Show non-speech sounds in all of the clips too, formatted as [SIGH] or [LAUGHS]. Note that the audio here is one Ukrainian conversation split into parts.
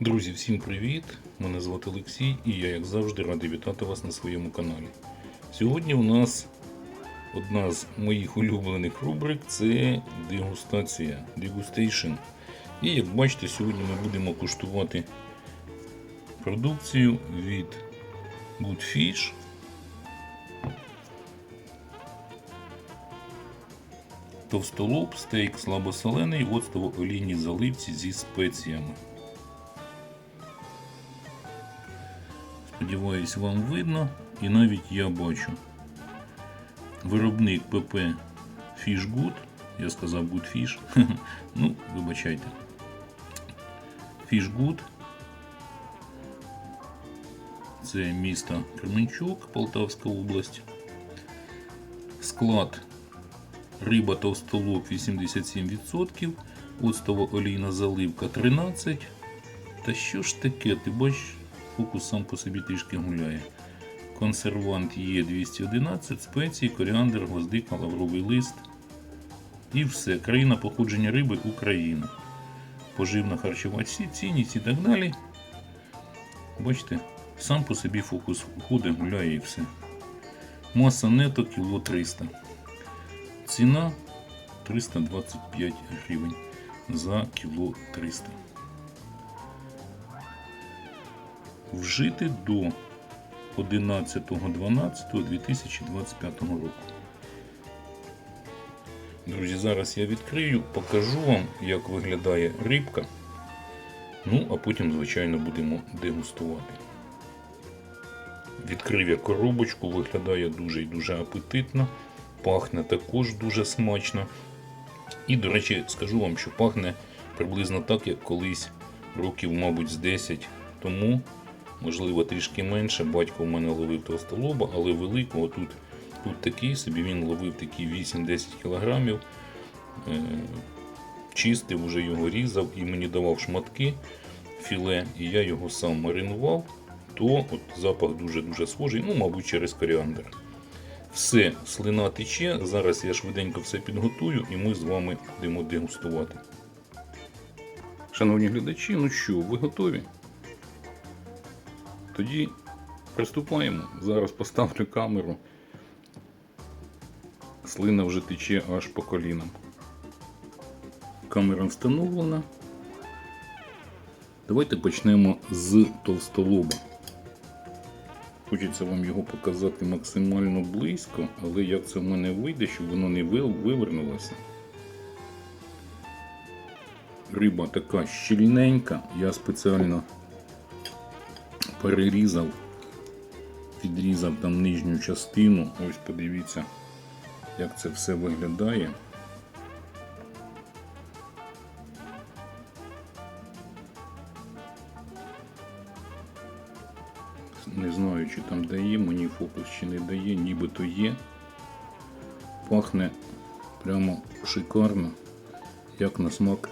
Друзі, всім привіт! Мене звати Олексій і я, як завжди, радий вітати вас на своєму каналі. Сьогодні у нас одна з моїх улюблених рубрик це дегустація, дегустейшн. І як бачите, сьогодні ми будемо куштувати продукцію від Good Fish. Товстолоб, стейк слабосолений, оцтово олійній заливці зі спеціями. Сподіваюсь, вам видно і навіть я бачу. Виробник ПП Fish Good. Я сказав Good Fish. [LAUGHS] ну, вибачайте. Fish Good. Це місто Кременчук, Полтавська область. Склад риба товстолоб 87%, оцтова олійна заливка 13%. Та що ж таке, ти бачиш, фокус сам по собі трішки гуляє. Консервант є 211, спеції, коріандр, гвоздика, лавровий лист. І все. Країна походження риби Україна. Поживна харчова цінність і так далі. Бачите, сам по собі фокус ходить, гуляє і все. Маса нето кіло 300. Ціна 325 гривень за кіло 300. Вжити до 11.12.2025 року. Друзі, зараз я відкрию, покажу вам, як виглядає рибка. Ну, а потім, звичайно, будемо дегустувати. Відкрив я коробочку, виглядає дуже і дуже апетитно. Пахне також дуже смачно. І, до речі, скажу вам, що пахне приблизно так, як колись років, мабуть, з 10 тому, можливо, трішки менше. Батько в мене ловив товстолоба, але великого тут, тут такий собі він ловив такі 8-10 кілограмів. Е, чистив, вже його різав і мені давав шматки філе, і я його сам маринував, то от запах дуже-дуже схожий, ну, мабуть, через коріандр. Все, слина тече. Зараз я швиденько все підготую і ми з вами будемо дегустувати. Шановні глядачі, ну що, ви готові? Тоді приступаємо. Зараз поставлю камеру. Слина вже тече аж по колінам. Камера встановлена. Давайте почнемо з товстолоба. Хочеться вам його показати максимально близько, але як це в мене вийде, щоб воно не вивернулося. Риба така щільненька, я спеціально перерізав, відрізав там нижню частину. Ось подивіться, як це все виглядає. Там дає, мені фокус чи не дає, нібито є. Пахне прямо шикарно, як на смак.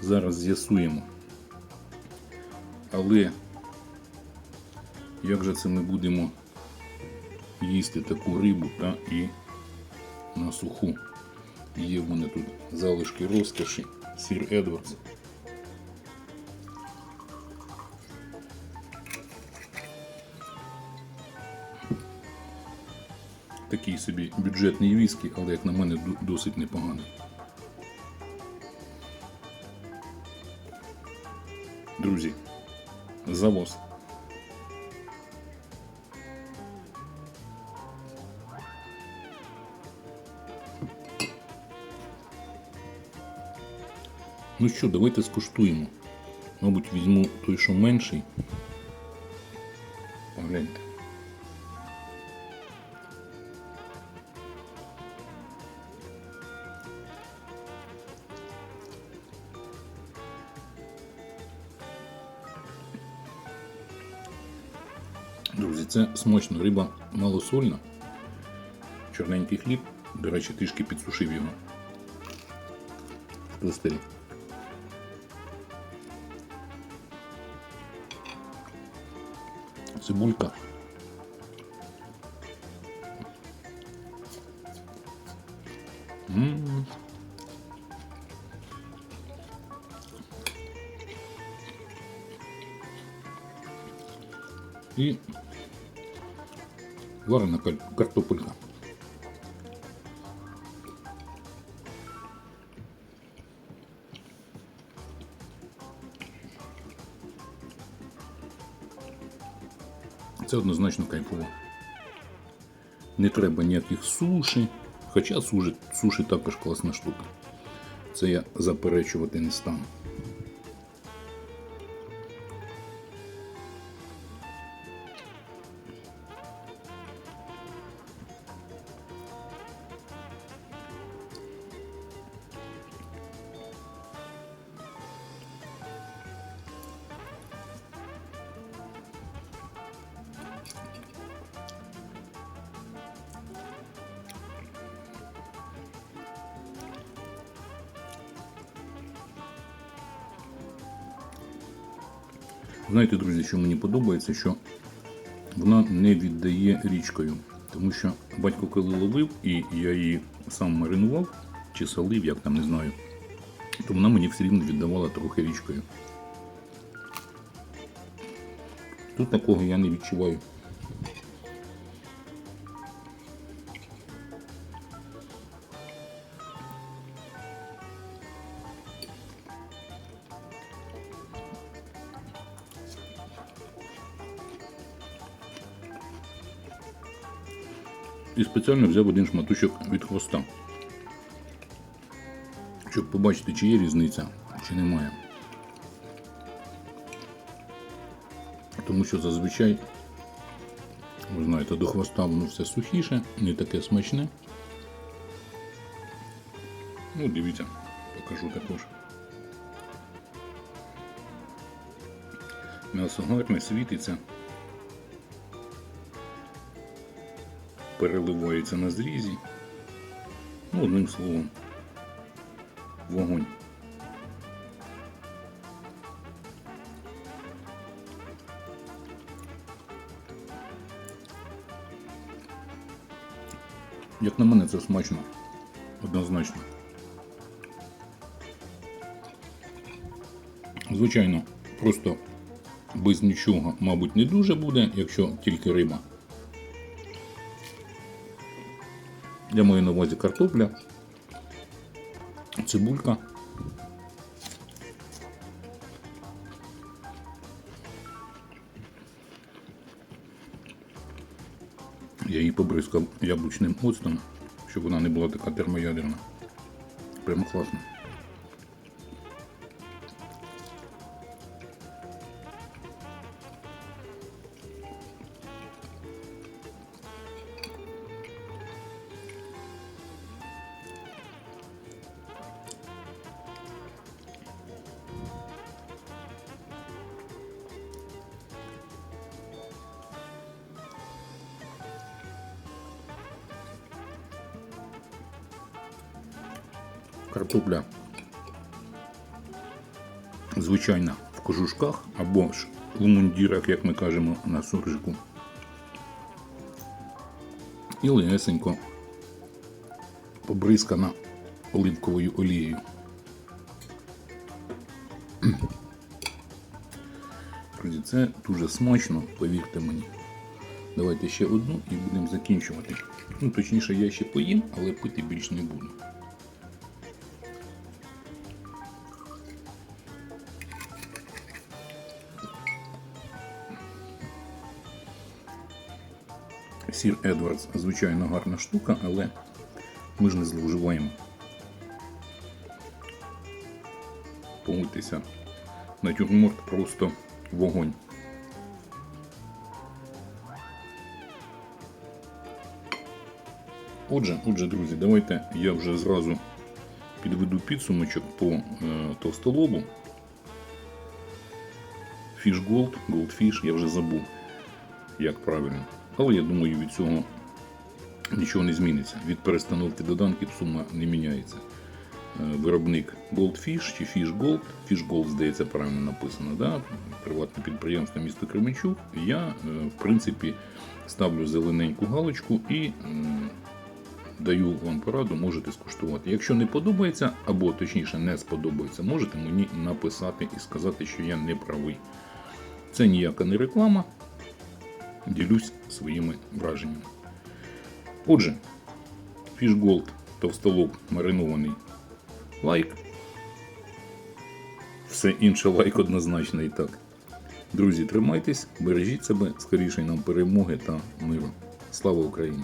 Зараз з'ясуємо. Але як же це ми будемо їсти таку рибу та і на суху? Є в мене тут залишки розкоші, сір Едвардс. Такий собі бюджетний віскі, але як на мене досить непоганий. Друзі, за вас. Ну що, давайте скуштуємо. Мабуть, візьму той, що менший. Погляньте. Друзі, це смачно, риба малосольна. Чорненький хліб. До речі, трішки підсушив його. В пластирі. Цибулька. М. І варена картопелька. Це однозначно кайфово. Не треба ніяких суші. Хоча суші, суші також класна штука. Це я заперечувати не стану. Знаєте, друзі, що мені подобається, що вона не віддає річкою. Тому що батько коли ловив, і я її сам маринував чи солив, як там не знаю, то вона мені все рівно віддавала трохи річкою. Тут такого я не відчуваю. І спеціально взяв один шматочок від хвоста. Щоб побачити, чи є різниця, чи немає. Тому що зазвичай, ви знаєте, до хвоста воно все сухіше, не таке смачне. Ну, дивіться, покажу також. М'ясо гарне, світиться. Переливається на зрізі. Ну, одним словом, вогонь. Як на мене, це смачно. Однозначно. Звичайно, просто без нічого, мабуть, не дуже буде, якщо тільки риба. Я маю на увазі картопля, цибулька. Я її побризкав яблучним оцтом, щоб вона не була така термоядерна. Прямо класно. Картопля звичайна в кожушках або ж у мундірах, як ми кажемо, на суржику. І легесенько побризкана оливковою олією. Це дуже смачно, повірте мені. Давайте ще одну і будемо закінчувати. Ну, точніше, я ще поїм, але пити більш не буду. Сір Едвардс, звичайно, гарна штука, але ми ж не зловживаємо. Погодьтеся, натюрморт просто вогонь. Отже, отже, друзі, давайте я вже зразу підведу підсумочок по е, товстолобу. Fish Gold, Goldfish, я вже забув, як правильно. Але я думаю, від цього нічого не зміниться. Від перестановки доданків сума не міняється. Е, Виробник Goldfish чи Fish Gold. Fish Gold, здається, правильно написано. Да? Приватне підприємство місто Кременчук. Я, е, в принципі, ставлю зелененьку галочку і даю вам пораду, можете скуштувати. Якщо не подобається, або точніше не сподобається, можете мені написати і сказати, що я не правий. Це ніяка не реклама. Ділюсь своїми враженнями. Отже, фішголд, товстолоб маринований лайк. Все інше лайк однозначно і так. Друзі, тримайтесь, бережіть себе, скоріше нам перемоги та миру. Слава Україні!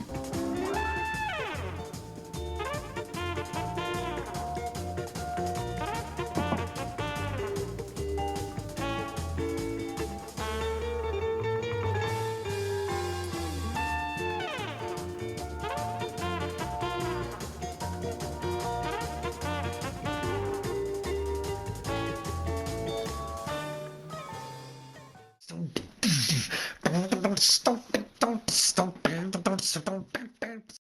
Stop.